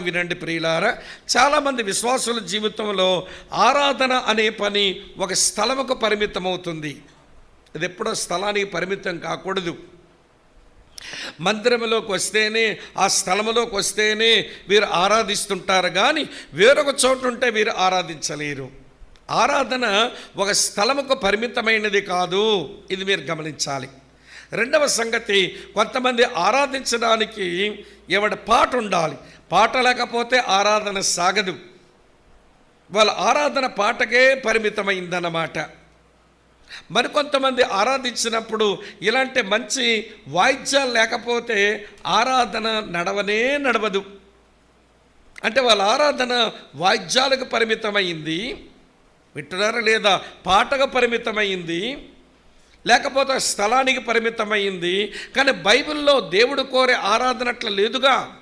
వినండి ప్రియులారా. చాలామంది విశ్వాసుల జీవితంలో ఆరాధన అనే పని ఒక స్థలముకు పరిమితం అవుతుంది అది ఎప్పుడో స్థలానికి పరిమితం కాకూడదు. మందిరంలోకి వస్తేనే ఆ స్థలములోకి వస్తేనే వీరు ఆరాధిస్తుంటారు కానీ వేరొక చోటు ఉంటే వీరు ఆరాధించలేరు. ఆరాధన ఒక స్థలముకు పరిమితమైనది కాదు. ఇది మీరు గమనించాలి. రెండవ సంగతి కొంతమంది ఆరాధించడానికి ఎవడ పాట ఉండాలి పాట లేకపోతే ఆరాధన సాగదు. వాళ్ళ ఆరాధన పాటకే పరిమితమైందన్నమాట. మరికొంతమంది ఆరాధించినప్పుడు ఇలాంటి మంచి వాయిద్యాలు లేకపోతే ఆరాధన నడవనే నడవదు. అంటే వాళ్ళ ఆరాధన వాయిద్యాలకు పరిమితమైంది. వింటున్నారా లేదా? పాటకు పరిమితమైంది. లేకపోతే స్థలానికి పరిమితమైంది. కానీ బైబిల్లో దేవుడు కోరే ఆరాధన అట్లా లేదుగా.